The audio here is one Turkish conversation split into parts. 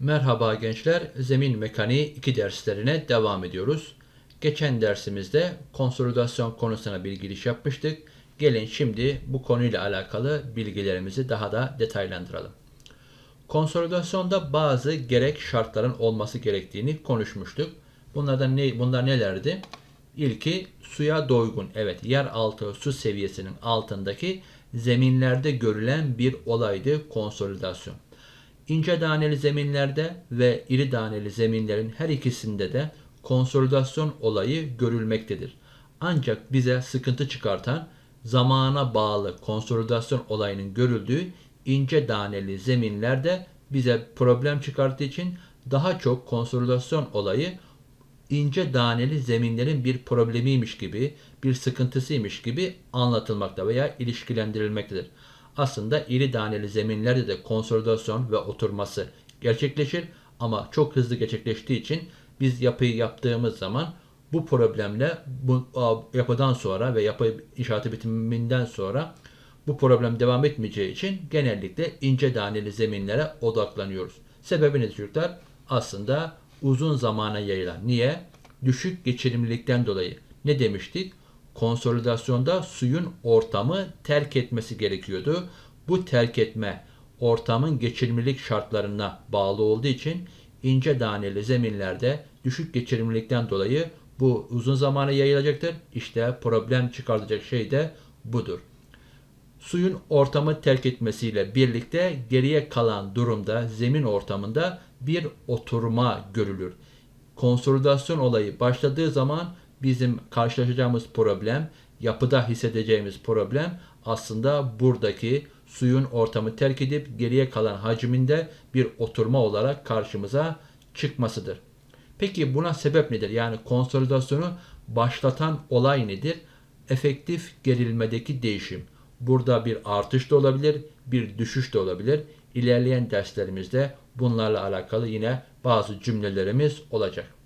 Merhaba gençler, zemin mekaniği 2 derslerine devam ediyoruz. Geçen dersimizde konsolidasyon konusuna bir giriş yapmıştık. Gelin şimdi bu konuyla alakalı bilgilerimizi daha da detaylandıralım. Konsolidasyonda bazı gerek şartların olması gerektiğini konuşmuştuk. Bunlardan ne, bunlar nelerdi? İlki suya doygun. Evet, yeraltı su seviyesinin altındaki zeminlerde görülen bir olaydı konsolidasyon. İnce taneli zeminlerde ve iri taneli zeminlerin her ikisinde de konsolidasyon olayı görülmektedir. Ancak bize sıkıntı çıkartan zamana bağlı konsolidasyon olayının görüldüğü ince taneli zeminlerde bize problem çıkarttığı için daha çok konsolidasyon olayı ince taneli zeminlerin bir problemiymiş gibi, bir sıkıntısıymış gibi anlatılmakta veya ilişkilendirilmektedir. Aslında iri taneli zeminlerde de konsolidasyon ve oturması gerçekleşir ama çok hızlı gerçekleştiği için biz yapıyı yaptığımız zaman bu problemle bu yapıdan sonra ve yapı inşaatı bitiminden sonra bu problem devam etmeyeceği için genellikle ince taneli zeminlere odaklanıyoruz. Sebebi nedir çocuklar? Aslında uzun zamana yayılan. Niye? Düşük geçirimlilikten dolayı. Ne demiştik? Konsolidasyonda suyun ortamı terk etmesi gerekiyordu. Bu terk etme ortamın geçirimlilik şartlarına bağlı olduğu için ince taneli zeminlerde düşük geçirimlilikten dolayı bu uzun zamana yayılacaktır. İşte problem çıkartacak şey de budur. Suyun ortamı terk etmesiyle birlikte geriye kalan durumda zemin ortamında bir oturma görülür. Konsolidasyon olayı başladığı zaman bizim karşılaşacağımız problem, yapıda hissedeceğimiz problem aslında buradaki suyun ortamı terk edip geriye kalan hacminde bir oturma olarak karşımıza çıkmasıdır. Peki buna sebep nedir? Yani konsolidasyonu başlatan olay nedir? Efektif gerilmedeki değişim. Burada bir artış da olabilir, bir düşüş de olabilir. İlerleyen derslerimizde bunlarla alakalı yine bazı cümlelerimiz olacak.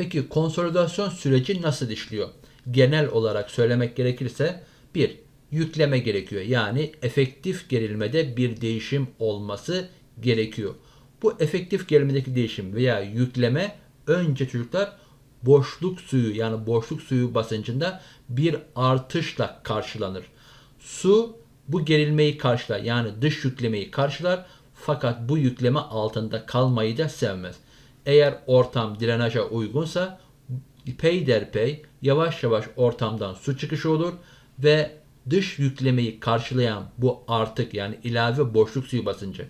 Peki konsolidasyon süreci nasıl işliyor? Genel olarak söylemek gerekirse bir yükleme gerekiyor. Yani efektif gerilmede bir değişim olması gerekiyor. Bu efektif gerilmedeki değişim veya yükleme önce çocuklar boşluk suyu yani boşluk suyu basıncında bir artışla karşılanır. Su bu gerilmeyi karşılar yani dış yüklemeyi karşılar fakat bu yükleme altında kalmayı da sevmez. Eğer ortam drenaja uygunsa peyderpey yavaş yavaş ortamdan su çıkışı olur ve dış yüklemeyi karşılayan bu artık yani ilave boşluk suyu basıncı.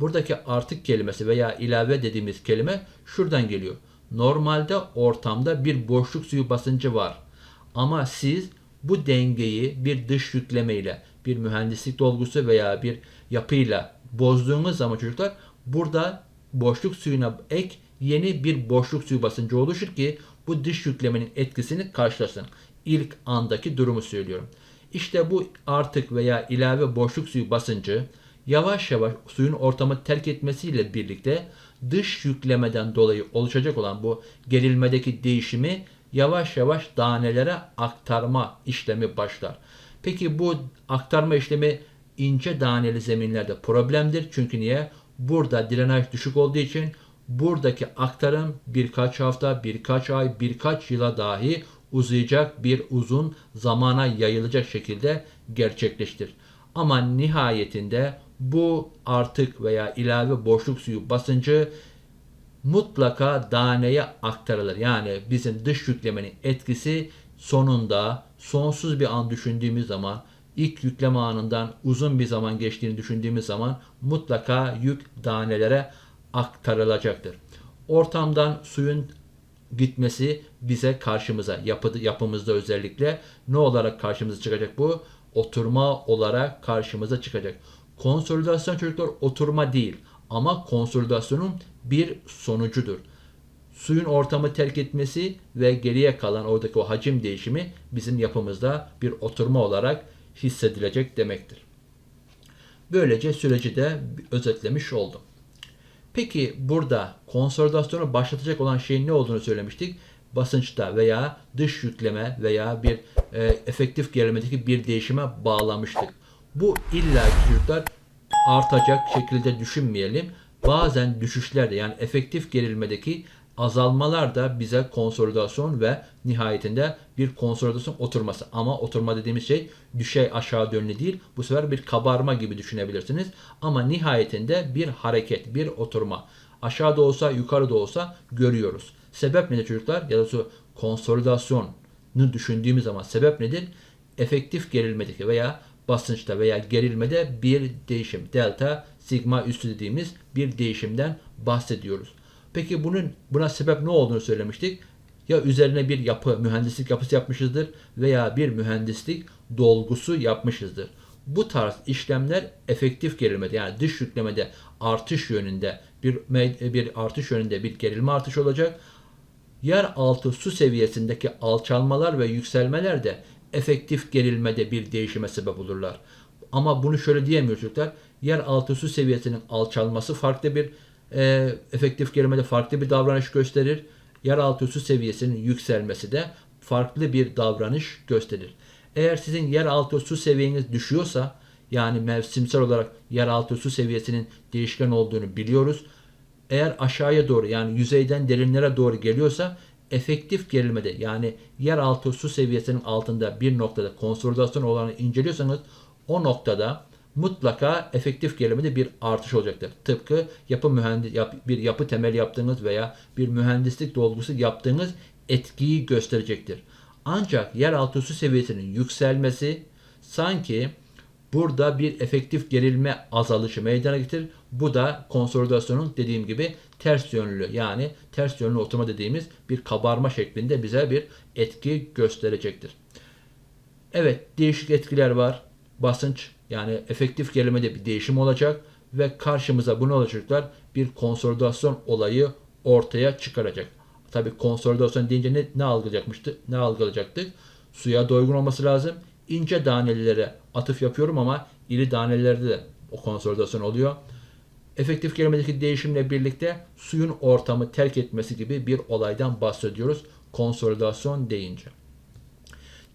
Buradaki artık kelimesi veya ilave dediğimiz kelime şuradan geliyor. Normalde ortamda bir boşluk suyu basıncı var. Ama siz bu dengeyi bir dış yüklemeyle, bir mühendislik dolgusu veya bir yapıyla bozduğunuz zaman çocuklar burada boşluk suyuna ek yeni bir boşluk suyu basıncı oluşur ki bu dış yüklemenin etkisini karşılasın. İlk andaki durumu söylüyorum. İşte bu artık veya ilave boşluk suyu basıncı yavaş yavaş suyun ortamı terk etmesiyle birlikte dış yüklemeden dolayı oluşacak olan bu gerilmedeki değişimi yavaş yavaş tanelere aktarma işlemi başlar. Peki bu aktarma işlemi ince taneli zeminlerde problemdir. Çünkü niye? Burada drenaj düşük olduğu için buradaki aktarım birkaç hafta, birkaç ay, birkaç yıla dahi uzayacak bir uzun zamana yayılacak şekilde gerçekleştir. Ama nihayetinde bu artık veya ilave boşluk suyu basıncı mutlaka daneye aktarılır. Yani bizim dış yüklemenin etkisi sonunda sonsuz bir an düşündüğümüz zaman ilk yükleme anından uzun bir zaman geçtiğini düşündüğümüz zaman mutlaka yük danelere aktarılacaktır. Ortamdan suyun gitmesi bize karşımıza yapı, yapımızda özellikle ne olarak karşımıza çıkacak bu? Oturma olarak karşımıza çıkacak. Konsolidasyon çocuklar oturma değil ama konsolidasyonun bir sonucudur. Suyun ortamı terk etmesi ve geriye kalan oradaki o hacim değişimi bizim yapımızda bir oturma olarak hissedilecek demektir. Böylece süreci de özetlemiş oldum. Peki burada konsolidasyonu başlatacak olan şeyin ne olduğunu söylemiştik. Basınçta veya dış yükleme veya bir e, efektif gerilmedeki bir değişime bağlamıştık. Bu illa çocuklar artacak şekilde düşünmeyelim. bazen düşüşlerde yani efektif gerilmedeki azalmalar da bize konsolidasyon ve nihayetinde bir konsolidasyon oturması. Ama oturma dediğimiz şey düşey aşağı yönlü değil. Bu sefer bir kabarma gibi düşünebilirsiniz. Ama nihayetinde bir hareket, bir oturma. Aşağıda olsa, yukarıda olsa görüyoruz. Sebep nedir çocuklar? Ya da konsolidasyonu düşündüğümüz zaman sebep nedir? Efektif gerilmedeki veya basınçta veya gerilmede bir değişim. Delta, sigma üstü dediğimiz bir değişimden bahsediyoruz. Peki bunun buna sebep ne olduğunu söylemiştik. Ya üzerine bir yapı, mühendislik yapısı yapmışızdır veya bir mühendislik dolgusu yapmışızdır. Bu tarz işlemler efektif gerilmede yani dış yüklemede artış yönünde bir bir artış yönünde bir gerilme artışı olacak. Yer altı su seviyesindeki alçalmalar ve yükselmeler de efektif gerilmede bir değişime sebep olurlar. Ama bunu şöyle diyemiyoruz çocuklar. Yer altı su seviyesinin alçalması farklı bir e, efektif gerilmede farklı bir davranış gösterir. Yeraltı su seviyesinin yükselmesi de farklı bir davranış gösterir. Eğer sizin yeraltı su seviyeniz düşüyorsa yani mevsimsel olarak yeraltı su seviyesinin değişken olduğunu biliyoruz. Eğer aşağıya doğru yani yüzeyden derinlere doğru geliyorsa efektif gerilmede yani yeraltı su seviyesinin altında bir noktada konsolidasyon olanı inceliyorsanız o noktada mutlaka efektif gerilimde bir artış olacaktır. Tıpkı yapı mühendis yap, bir yapı temel yaptığınız veya bir mühendislik dolgusu yaptığınız etkiyi gösterecektir. Ancak yeraltı su seviyesinin yükselmesi sanki burada bir efektif gerilme azalışı meydana getirir. Bu da konsolidasyonun dediğim gibi ters yönlü yani ters yönlü oturma dediğimiz bir kabarma şeklinde bize bir etki gösterecektir. Evet değişik etkiler var. Basınç yani efektif gerilmede bir değişim olacak ve karşımıza bunu olacaklar bir konsolidasyon olayı ortaya çıkaracak. Tabi konsolidasyon deyince ne, ne algılayacakmıştı? Ne algılayacaktık? Suya doygun olması lazım. İnce danelilere atıf yapıyorum ama iri danelilerde de o konsolidasyon oluyor. Efektif gerilmedeki değişimle birlikte suyun ortamı terk etmesi gibi bir olaydan bahsediyoruz konsolidasyon deyince.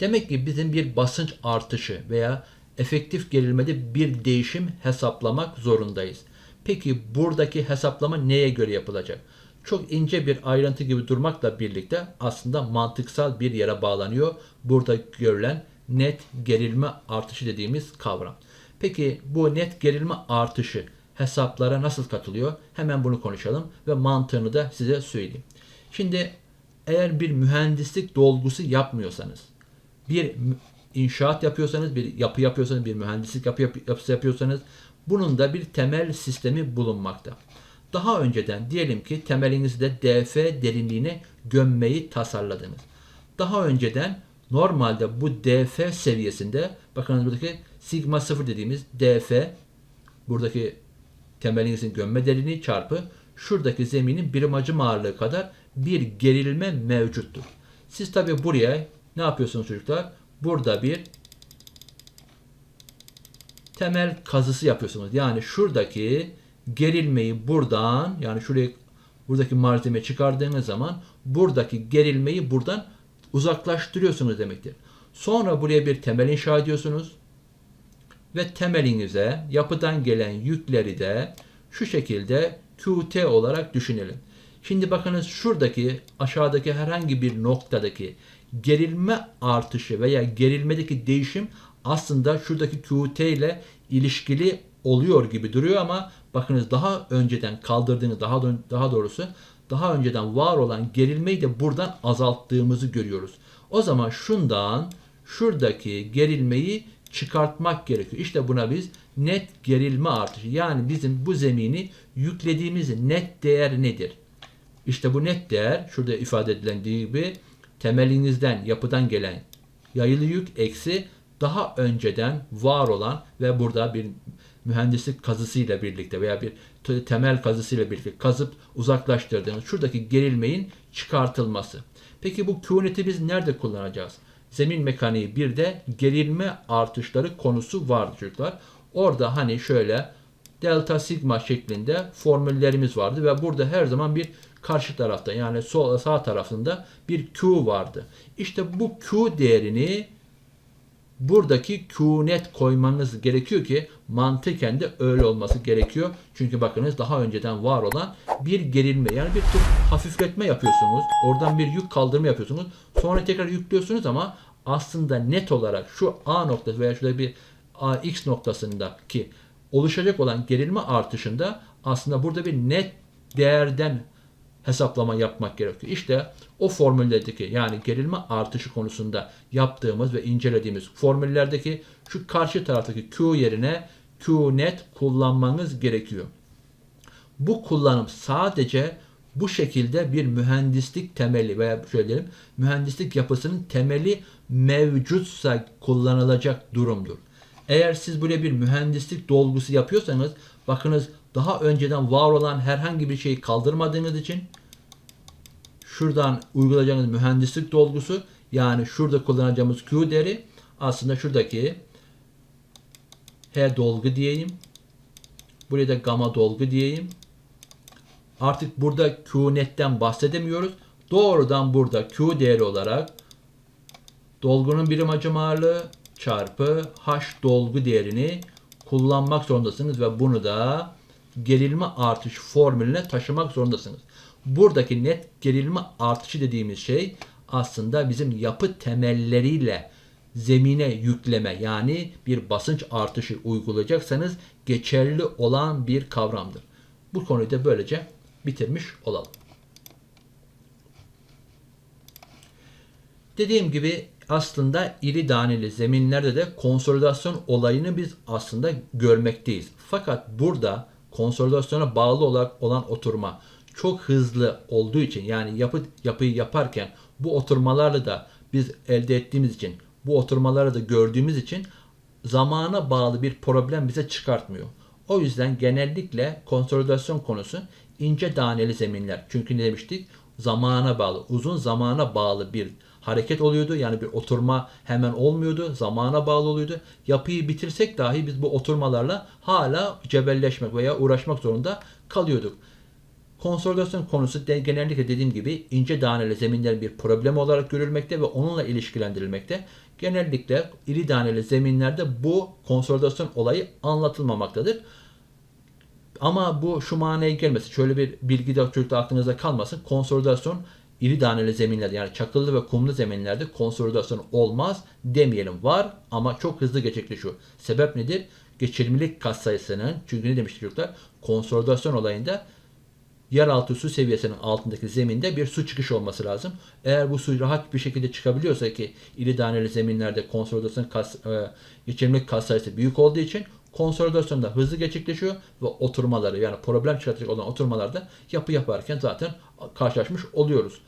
Demek ki bizim bir basınç artışı veya efektif gerilmede bir değişim hesaplamak zorundayız. Peki buradaki hesaplama neye göre yapılacak? Çok ince bir ayrıntı gibi durmakla birlikte aslında mantıksal bir yere bağlanıyor. Burada görülen net gerilme artışı dediğimiz kavram. Peki bu net gerilme artışı hesaplara nasıl katılıyor? Hemen bunu konuşalım ve mantığını da size söyleyeyim. Şimdi eğer bir mühendislik dolgusu yapmıyorsanız, bir inşaat yapıyorsanız, bir yapı yapıyorsanız, bir mühendislik yapı yapısı yapıyorsanız bunun da bir temel sistemi bulunmakta. Daha önceden diyelim ki temelinizde DF derinliğine gömmeyi tasarladınız. Daha önceden normalde bu DF seviyesinde bakın buradaki sigma 0 dediğimiz DF buradaki temelinizin gömme derinliği çarpı şuradaki zeminin birim hacim ağırlığı kadar bir gerilme mevcuttur. Siz tabi buraya ne yapıyorsunuz çocuklar? Burada bir temel kazısı yapıyorsunuz. Yani şuradaki gerilmeyi buradan yani şuraya buradaki malzeme çıkardığınız zaman buradaki gerilmeyi buradan uzaklaştırıyorsunuz demektir. Sonra buraya bir temel inşa ediyorsunuz ve temelinize yapıdan gelen yükleri de şu şekilde QT olarak düşünelim. Şimdi bakınız şuradaki aşağıdaki herhangi bir noktadaki gerilme artışı veya gerilmedeki değişim aslında şuradaki QT ile ilişkili oluyor gibi duruyor ama bakınız daha önceden kaldırdığını daha daha doğrusu daha önceden var olan gerilmeyi de buradan azalttığımızı görüyoruz. O zaman şundan şuradaki gerilmeyi çıkartmak gerekiyor. İşte buna biz net gerilme artışı yani bizim bu zemini yüklediğimiz net değer nedir? İşte bu net değer şurada ifade edilendiği gibi temelinizden, yapıdan gelen yayılı yük eksi daha önceden var olan ve burada bir mühendislik kazısıyla birlikte veya bir temel kazısıyla birlikte kazıp uzaklaştırdığınız şuradaki gerilmeyin çıkartılması. Peki bu Qnet'i biz nerede kullanacağız? Zemin mekaniği bir de gerilme artışları konusu vardı çocuklar. Orada hani şöyle delta sigma şeklinde formüllerimiz vardı ve burada her zaman bir karşı tarafta yani sol sağ tarafında bir Q vardı. İşte bu Q değerini buradaki Q net koymanız gerekiyor ki mantıken de öyle olması gerekiyor. Çünkü bakınız daha önceden var olan bir gerilme yani bir tür hafifletme yapıyorsunuz. Oradan bir yük kaldırma yapıyorsunuz. Sonra tekrar yüklüyorsunuz ama aslında net olarak şu A noktası veya şurada bir A, X noktasındaki oluşacak olan gerilme artışında aslında burada bir net değerden hesaplama yapmak gerekiyor. İşte o formüllerdeki yani gerilme artışı konusunda yaptığımız ve incelediğimiz formüllerdeki şu karşı taraftaki Q yerine Q net kullanmanız gerekiyor. Bu kullanım sadece bu şekilde bir mühendislik temeli veya şöyle diyelim mühendislik yapısının temeli mevcutsa kullanılacak durumdur. Eğer siz böyle bir mühendislik dolgusu yapıyorsanız bakınız daha önceden var olan herhangi bir şeyi kaldırmadığınız için şuradan uygulayacağınız mühendislik dolgusu yani şurada kullanacağımız Q değeri aslında şuradaki H dolgu diyeyim. Buraya da gamma dolgu diyeyim. Artık burada Q netten bahsedemiyoruz. Doğrudan burada Q değeri olarak dolgunun birim hacim ağırlığı çarpı H dolgu değerini kullanmak zorundasınız ve bunu da gerilme artış formülüne taşımak zorundasınız. Buradaki net gerilme artışı dediğimiz şey aslında bizim yapı temelleriyle zemine yükleme yani bir basınç artışı uygulayacaksanız geçerli olan bir kavramdır. Bu konuyu da böylece bitirmiş olalım. Dediğim gibi aslında iri taneli zeminlerde de konsolidasyon olayını biz aslında görmekteyiz. Fakat burada konsolidasyona bağlı olarak olan oturma çok hızlı olduğu için yani yapı yapıyı yaparken bu oturmalarla da biz elde ettiğimiz için bu oturmaları da gördüğümüz için zamana bağlı bir problem bize çıkartmıyor. O yüzden genellikle konsolidasyon konusu ince taneli zeminler. Çünkü ne demiştik? Zamana bağlı, uzun zamana bağlı bir hareket oluyordu. Yani bir oturma hemen olmuyordu. Zamana bağlı oluyordu. Yapıyı bitirsek dahi biz bu oturmalarla hala cebelleşmek veya uğraşmak zorunda kalıyorduk. Konsolidasyon konusu de, genellikle dediğim gibi ince taneli zeminlerin bir problem olarak görülmekte ve onunla ilişkilendirilmekte. Genellikle iri taneli zeminlerde bu konsolidasyon olayı anlatılmamaktadır. Ama bu şu manaya gelmesin. Şöyle bir bilgi de çocukta aklınızda kalmasın. Konsolidasyon iri taneli zeminlerde yani çakıllı ve kumlu zeminlerde konsolidasyon olmaz demeyelim. Var ama çok hızlı gerçekleşiyor. Sebep nedir? Geçirmilik katsayısının çünkü ne demiştik çocuklar? Konsolidasyon olayında yeraltı su seviyesinin altındaki zeminde bir su çıkışı olması lazım. Eğer bu su rahat bir şekilde çıkabiliyorsa ki iri taneli zeminlerde konsolidasyon kas, e, geçirmilik katsayısı büyük olduğu için konsolidasyon da hızlı gerçekleşiyor ve oturmaları yani problem çıkartacak olan oturmalarda yapı yaparken zaten karşılaşmış oluyoruz.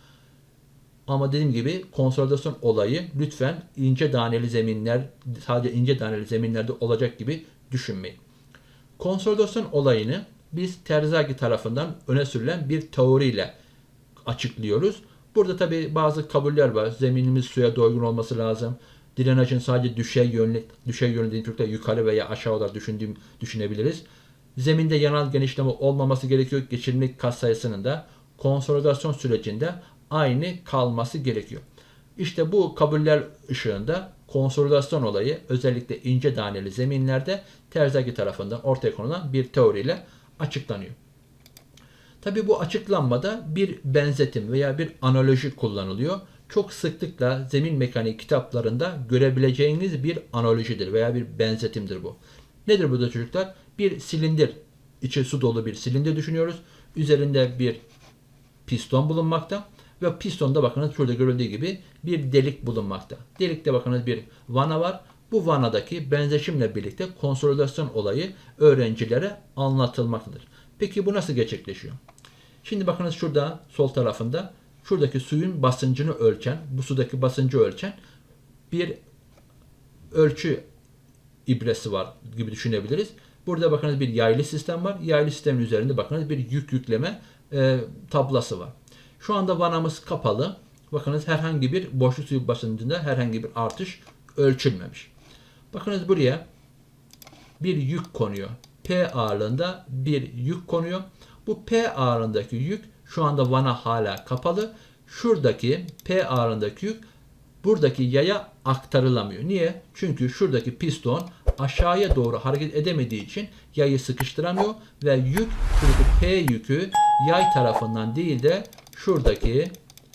Ama dediğim gibi konsolidasyon olayı lütfen ince taneli zeminler sadece ince taneli zeminlerde olacak gibi düşünmeyin. Konsolidasyon olayını biz Terzagi tarafından öne sürülen bir teoriyle açıklıyoruz. Burada tabi bazı kabuller var. Zeminimiz suya doygun olması lazım. Drenajın sadece düşey yönlü, düşey yönlü dediğim yukarı veya aşağı olarak düşündüğüm düşünebiliriz. Zeminde yanal genişleme olmaması gerekiyor. Geçirimlik kas sayısının da konsolidasyon sürecinde aynı kalması gerekiyor. İşte bu kabuller ışığında konsolidasyon olayı özellikle ince taneli zeminlerde Terzagi tarafından ortaya konulan bir teoriyle açıklanıyor. Tabi bu açıklanmada bir benzetim veya bir analoji kullanılıyor. Çok sıklıkla zemin mekaniği kitaplarında görebileceğiniz bir analojidir veya bir benzetimdir bu. Nedir bu da çocuklar? Bir silindir, içi su dolu bir silindir düşünüyoruz. Üzerinde bir piston bulunmakta ve pistonda bakınız şurada görüldüğü gibi bir delik bulunmakta. Delikte bakınız bir vana var. Bu vanadaki benzeşimle birlikte konsolidasyon olayı öğrencilere anlatılmaktadır. Peki bu nasıl gerçekleşiyor? Şimdi bakınız şurada sol tarafında şuradaki suyun basıncını ölçen, bu sudaki basıncı ölçen bir ölçü ibresi var gibi düşünebiliriz. Burada bakınız bir yaylı sistem var. Yaylı sistemin üzerinde bakınız bir yük yükleme e, tablası var. Şu anda vanamız kapalı. Bakınız herhangi bir boşluk suyu basıncında herhangi bir artış ölçülmemiş. Bakınız buraya bir yük konuyor. P ağırlığında bir yük konuyor. Bu P ağırlığındaki yük şu anda vana hala kapalı. Şuradaki P ağırlığındaki yük buradaki yaya aktarılamıyor. Niye? Çünkü şuradaki piston aşağıya doğru hareket edemediği için yayı sıkıştıramıyor ve yük şuradaki P yükü yay tarafından değil de şuradaki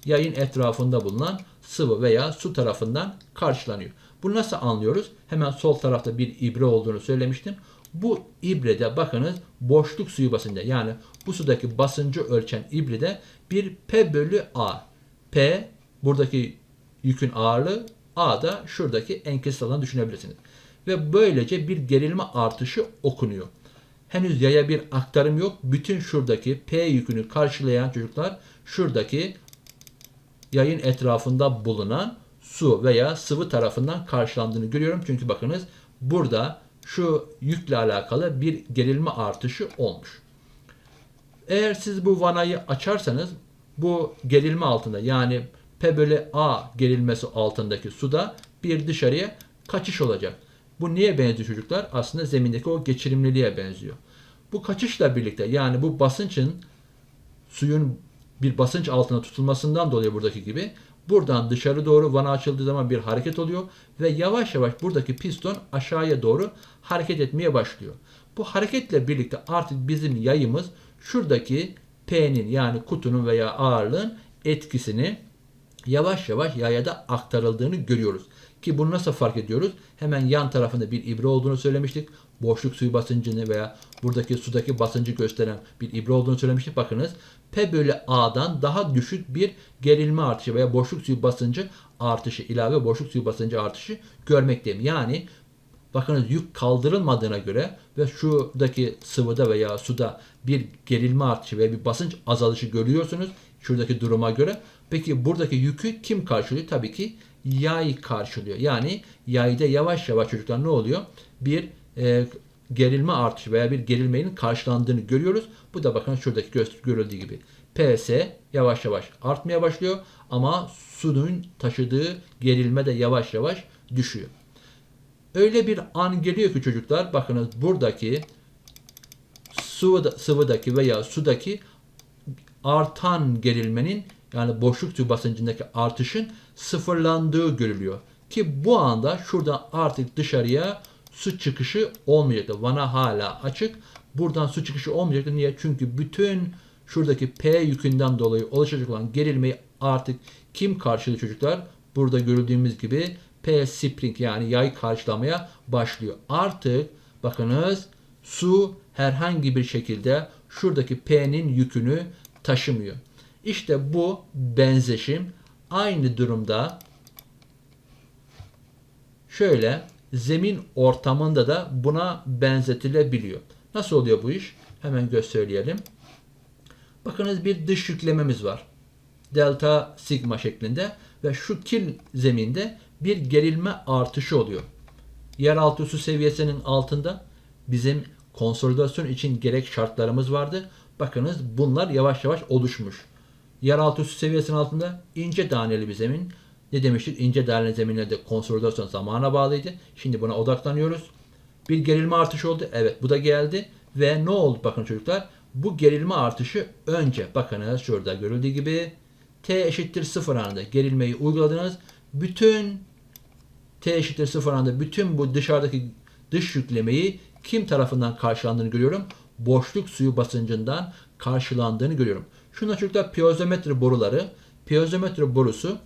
yayın etrafında bulunan sıvı veya su tarafından karşılanıyor. Bunu nasıl anlıyoruz? Hemen sol tarafta bir ibre olduğunu söylemiştim. Bu ibrede bakınız boşluk suyu basıncı yani bu sudaki basıncı ölçen ibrede bir P bölü A. P buradaki yükün ağırlığı A da şuradaki enkes alanı düşünebilirsiniz. Ve böylece bir gerilme artışı okunuyor. Henüz yaya bir aktarım yok. Bütün şuradaki P yükünü karşılayan çocuklar şuradaki yayın etrafında bulunan su veya sıvı tarafından karşılandığını görüyorum. Çünkü bakınız burada şu yükle alakalı bir gerilme artışı olmuş. Eğer siz bu vanayı açarsanız bu gerilme altında yani P bölü A gerilmesi altındaki suda bir dışarıya kaçış olacak. Bu niye benziyor çocuklar? Aslında zemindeki o geçirimliliğe benziyor. Bu kaçışla birlikte yani bu basınçın suyun bir basınç altına tutulmasından dolayı buradaki gibi buradan dışarı doğru vana açıldığı zaman bir hareket oluyor ve yavaş yavaş buradaki piston aşağıya doğru hareket etmeye başlıyor. Bu hareketle birlikte artık bizim yayımız şuradaki P'nin yani kutunun veya ağırlığın etkisini yavaş yavaş yaya da aktarıldığını görüyoruz. Ki bunu nasıl fark ediyoruz? Hemen yan tarafında bir ibre olduğunu söylemiştik. Boşluk suyu basıncını veya buradaki sudaki basıncı gösteren bir ibre olduğunu söylemiştik. Bakınız P bölü A'dan daha düşük bir gerilme artışı veya boşluk suyu basıncı artışı ilave boşluk suyu basıncı artışı görmekteyim. Yani bakınız yük kaldırılmadığına göre ve şuradaki sıvıda veya suda bir gerilme artışı veya bir basınç azalışı görüyorsunuz şuradaki duruma göre. Peki buradaki yükü kim karşılıyor? Tabii ki yay karşılıyor. Yani yayda yavaş yavaş çocuklar ne oluyor? Bir e, gerilme artışı veya bir gerilmenin karşılandığını görüyoruz. Bu da bakın şuradaki görüldüğü gibi. PS yavaş yavaş artmaya başlıyor ama suyun taşıdığı gerilme de yavaş yavaş düşüyor. Öyle bir an geliyor ki çocuklar bakınız buradaki sıvıda, sıvıdaki veya sudaki artan gerilmenin yani boşluk su basıncındaki artışın sıfırlandığı görülüyor. Ki bu anda şuradan artık dışarıya su çıkışı olmayacaktır. Vana hala açık. Buradan su çıkışı olmayacaktır. Niye? Çünkü bütün şuradaki P yükünden dolayı oluşacak olan gerilmeyi artık kim karşılıyor çocuklar? Burada görüldüğümüz gibi P spring yani yay karşılamaya başlıyor. Artık bakınız su herhangi bir şekilde şuradaki P'nin yükünü taşımıyor. İşte bu benzeşim aynı durumda şöyle zemin ortamında da buna benzetilebiliyor. Nasıl oluyor bu iş? Hemen gösterelim. Bakınız bir dış yüklememiz var. Delta sigma şeklinde ve şu kil zeminde bir gerilme artışı oluyor. Yeraltı su seviyesinin altında bizim konsolidasyon için gerek şartlarımız vardı. Bakınız bunlar yavaş yavaş oluşmuş. Yeraltı su seviyesinin altında ince taneli bir zemin. Ne demiştik? İnce taneli zeminlerde konsolidasyon zamana bağlıydı. Şimdi buna odaklanıyoruz. Bir gerilme artışı oldu. Evet bu da geldi. Ve ne oldu bakın çocuklar? Bu gerilme artışı önce bakınız şurada görüldüğü gibi T eşittir 0 anında gerilmeyi uyguladınız. Bütün T eşittir 0 anında bütün bu dışarıdaki dış yüklemeyi kim tarafından karşılandığını görüyorum? Boşluk suyu basıncından karşılandığını görüyorum. Şuna çocuklar piyozometre boruları. Piyozometre borusu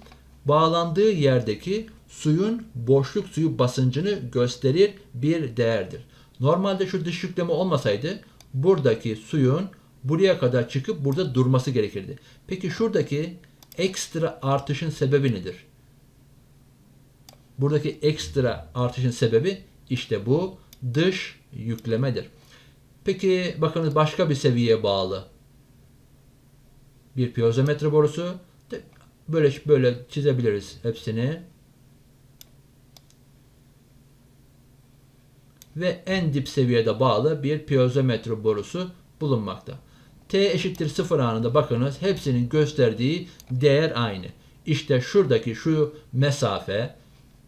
bağlandığı yerdeki suyun boşluk suyu basıncını gösterir bir değerdir. Normalde şu dış yükleme olmasaydı buradaki suyun buraya kadar çıkıp burada durması gerekirdi. Peki şuradaki ekstra artışın sebebi nedir? Buradaki ekstra artışın sebebi işte bu dış yüklemedir. Peki bakınız başka bir seviyeye bağlı bir piyozometre borusu. Böyle böyle çizebiliriz hepsini. Ve en dip seviyede bağlı bir piyozometre borusu bulunmakta. T eşittir 0 anında bakınız hepsinin gösterdiği değer aynı. İşte şuradaki şu mesafe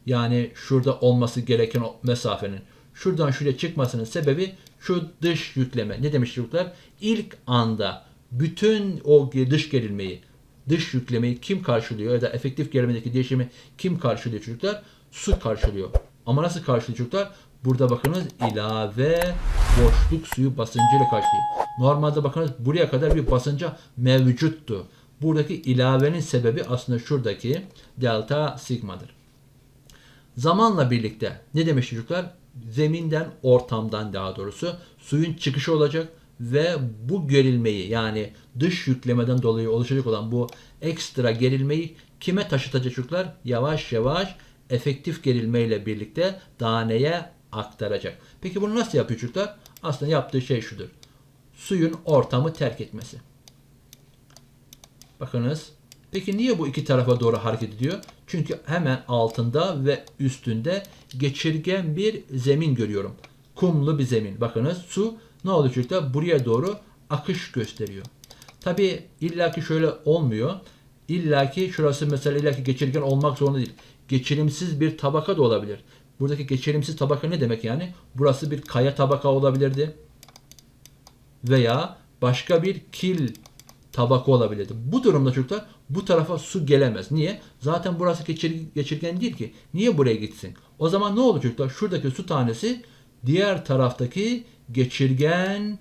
yani şurada olması gereken o mesafenin şuradan şuraya çıkmasının sebebi şu dış yükleme. Ne demiş çocuklar? İlk anda bütün o dış gerilmeyi dış yüklemeyi kim karşılıyor ya da efektif gerilimdeki değişimi kim karşılıyor çocuklar? Su karşılıyor. Ama nasıl karşılıyor çocuklar? Burada bakınız ilave boşluk suyu basıncıyla karşılıyor. Normalde bakınız buraya kadar bir basınca mevcuttu. Buradaki ilavenin sebebi aslında şuradaki delta sigmadır. Zamanla birlikte ne demiş çocuklar? Zeminden, ortamdan daha doğrusu suyun çıkışı olacak ve bu gerilmeyi yani dış yüklemeden dolayı oluşacak olan bu ekstra gerilmeyi kime taşıtacak çocuklar? Yavaş yavaş efektif gerilmeyle birlikte daneye aktaracak. Peki bunu nasıl yapıyor çocuklar? Aslında yaptığı şey şudur. Suyun ortamı terk etmesi. Bakınız. Peki niye bu iki tarafa doğru hareket ediyor? Çünkü hemen altında ve üstünde geçirgen bir zemin görüyorum. Kumlu bir zemin. Bakınız su ne oldu çocuklar? Buraya doğru akış gösteriyor. Tabi illaki şöyle olmuyor. İllaki şurası mesela illaki geçirgen olmak zorunda değil. Geçirimsiz bir tabaka da olabilir. Buradaki geçirimsiz tabaka ne demek yani? Burası bir kaya tabaka olabilirdi. Veya başka bir kil tabaka olabilirdi. Bu durumda çocuklar bu tarafa su gelemez. Niye? Zaten burası geçir, geçirgen değil ki. Niye buraya gitsin? O zaman ne olur çocuklar? Şuradaki su tanesi diğer taraftaki geçirgen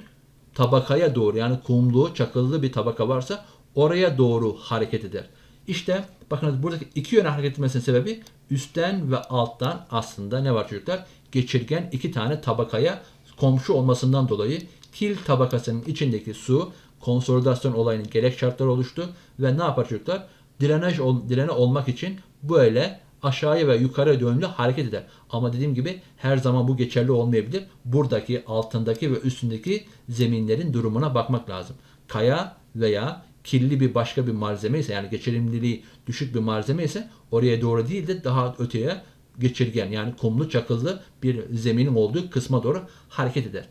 tabakaya doğru yani kumlu, çakıllı bir tabaka varsa oraya doğru hareket eder. İşte bakınız buradaki iki yöne hareket etmesinin sebebi üstten ve alttan aslında ne var çocuklar? Geçirgen iki tane tabakaya komşu olmasından dolayı kil tabakasının içindeki su konsolidasyon olayının gerek şartları oluştu ve ne yapar çocuklar? Direnaj direne olmak için böyle aşağıya ve yukarı yönlü hareket eder. Ama dediğim gibi her zaman bu geçerli olmayabilir. Buradaki altındaki ve üstündeki zeminlerin durumuna bakmak lazım. Kaya veya kirli bir başka bir malzeme ise yani geçirimliliği düşük bir malzeme ise oraya doğru değil de daha öteye geçirgen yani kumlu çakıllı bir zeminin olduğu kısma doğru hareket eder.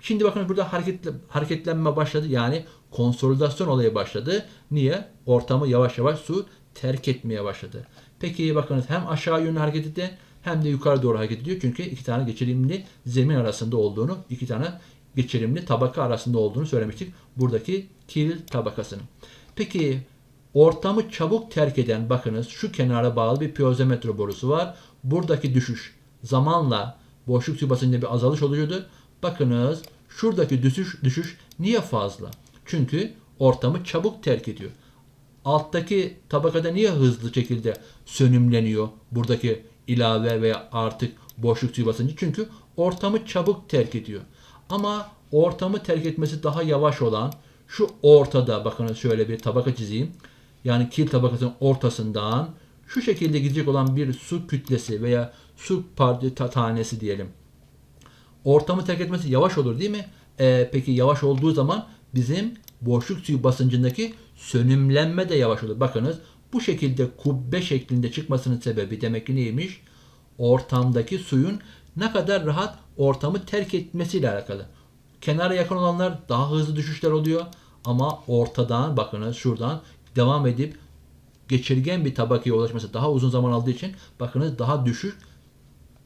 Şimdi bakın burada hareketle, hareketlenme başladı. Yani konsolidasyon olayı başladı. Niye? Ortamı yavaş yavaş su terk etmeye başladı. Peki bakınız hem aşağı yönlü hareket ediyor hem de yukarı doğru hareket ediyor. Çünkü iki tane geçirimli zemin arasında olduğunu, iki tane geçirimli tabaka arasında olduğunu söylemiştik. Buradaki kil tabakasının. Peki ortamı çabuk terk eden bakınız şu kenara bağlı bir piyozometre borusu var. Buradaki düşüş zamanla boşluk su basıncında bir azalış oluyordu. Bakınız şuradaki düşüş, düşüş niye fazla? Çünkü ortamı çabuk terk ediyor. Alttaki tabakada niye hızlı şekilde sönümleniyor buradaki ilave veya artık boşluk suyu basıncı? Çünkü ortamı çabuk terk ediyor. Ama ortamı terk etmesi daha yavaş olan şu ortada bakın şöyle bir tabaka çizeyim. Yani kil tabakasının ortasından şu şekilde gidecek olan bir su kütlesi veya su parça tanesi diyelim ortamı terk etmesi yavaş olur değil mi? Ee, peki yavaş olduğu zaman bizim boşluk suyu basıncındaki sönümlenme de yavaş olur. Bakınız bu şekilde kubbe şeklinde çıkmasının sebebi demek ki neymiş? Ortamdaki suyun ne kadar rahat ortamı terk etmesiyle alakalı. Kenara yakın olanlar daha hızlı düşüşler oluyor. Ama ortadan bakınız şuradan devam edip geçirgen bir tabakaya ulaşması daha uzun zaman aldığı için bakınız daha düşük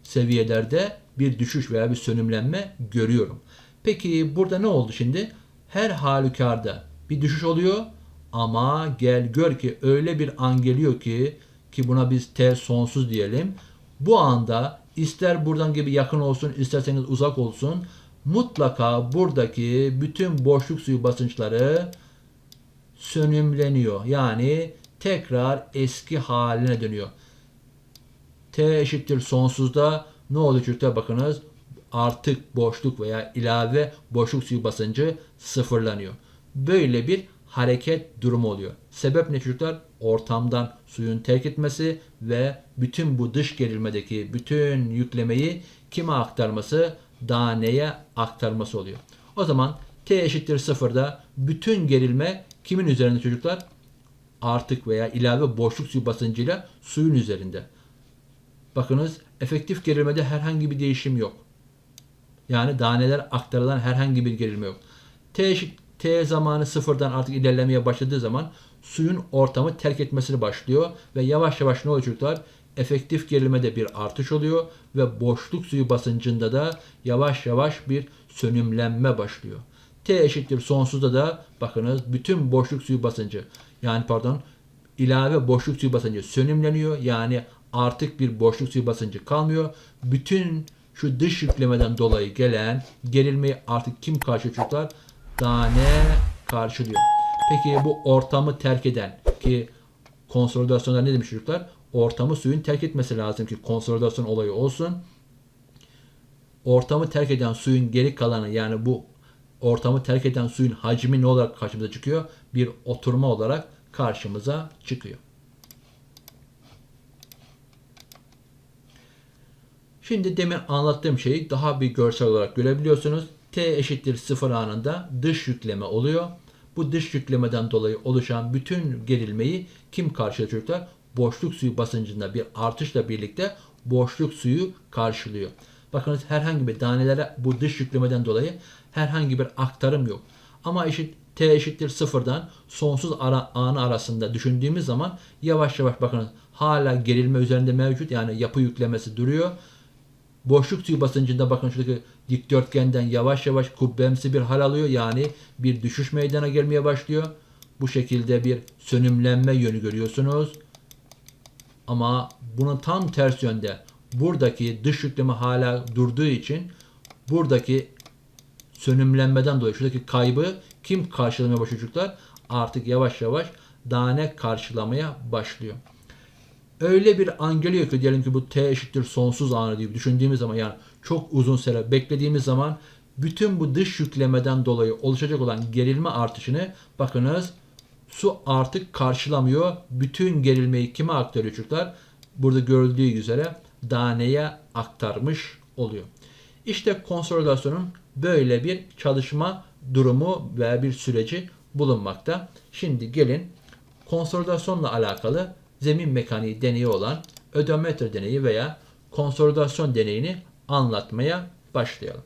seviyelerde bir düşüş veya bir sönümlenme görüyorum. Peki burada ne oldu şimdi? Her halükarda bir düşüş oluyor ama gel gör ki öyle bir an geliyor ki ki buna biz T sonsuz diyelim. Bu anda ister buradan gibi yakın olsun isterseniz uzak olsun mutlaka buradaki bütün boşluk suyu basınçları sönümleniyor. Yani tekrar eski haline dönüyor. T eşittir sonsuzda ne oluyor çocuklar bakınız artık boşluk veya ilave boşluk suyu basıncı sıfırlanıyor. Böyle bir hareket durumu oluyor. Sebep ne çocuklar? Ortamdan suyun terk etmesi ve bütün bu dış gerilmedeki bütün yüklemeyi kime aktarması? Daneye aktarması oluyor. O zaman T eşittir sıfırda bütün gerilme kimin üzerinde çocuklar? Artık veya ilave boşluk suyu basıncıyla suyun üzerinde. Bakınız efektif gerilmede herhangi bir değişim yok. Yani daneler aktarılan herhangi bir gerilme yok. T, T zamanı sıfırdan artık ilerlemeye başladığı zaman suyun ortamı terk etmesini başlıyor ve yavaş yavaş ne oluyor? Efektif gerilmede bir artış oluyor ve boşluk suyu basıncında da yavaş yavaş bir sönümlenme başlıyor. T eşittir sonsuzda da bakınız bütün boşluk suyu basıncı yani pardon ilave boşluk suyu basıncı sönümleniyor. Yani artık bir boşluk suyu basıncı kalmıyor. Bütün şu dış yüklemeden dolayı gelen gerilmeyi artık kim çocuklar? Tane karşılıyor. Peki bu ortamı terk eden ki konsolidasyonda ne demiş çocuklar? Ortamı suyun terk etmesi lazım ki konsolidasyon olayı olsun. Ortamı terk eden suyun geri kalanı yani bu ortamı terk eden suyun hacmi ne olarak karşımıza çıkıyor? Bir oturma olarak karşımıza çıkıyor. Şimdi demin anlattığım şeyi daha bir görsel olarak görebiliyorsunuz. T eşittir 0 anında dış yükleme oluyor. Bu dış yüklemeden dolayı oluşan bütün gerilmeyi kim karşılıyor? Boşluk suyu basıncında bir artışla birlikte boşluk suyu karşılıyor. Bakınız herhangi bir tanelere bu dış yüklemeden dolayı herhangi bir aktarım yok. Ama eşit t eşittir sıfırdan sonsuz ara, anı arasında düşündüğümüz zaman yavaş yavaş bakınız hala gerilme üzerinde mevcut. Yani yapı yüklemesi duruyor. Boşluk suyu basıncında bakın şuradaki dikdörtgenden yavaş yavaş kubbemsi bir hal alıyor. Yani bir düşüş meydana gelmeye başlıyor. Bu şekilde bir sönümlenme yönü görüyorsunuz. Ama bunun tam ters yönde buradaki dış yükleme hala durduğu için buradaki sönümlenmeden dolayı şuradaki kaybı kim karşılamaya başlıyor çocuklar? Artık yavaş yavaş tane karşılamaya başlıyor. Öyle bir an geliyor ki diyelim ki bu t eşittir sonsuz anı diye düşündüğümüz zaman yani çok uzun süre beklediğimiz zaman bütün bu dış yüklemeden dolayı oluşacak olan gerilme artışını bakınız su artık karşılamıyor. Bütün gerilmeyi kime aktarıyor çocuklar? Burada görüldüğü üzere daneye aktarmış oluyor. İşte konsolidasyonun böyle bir çalışma durumu veya bir süreci bulunmakta. Şimdi gelin konsolidasyonla alakalı zemin mekaniği deneyi olan ödometre deneyi veya konsolidasyon deneyini anlatmaya başlayalım.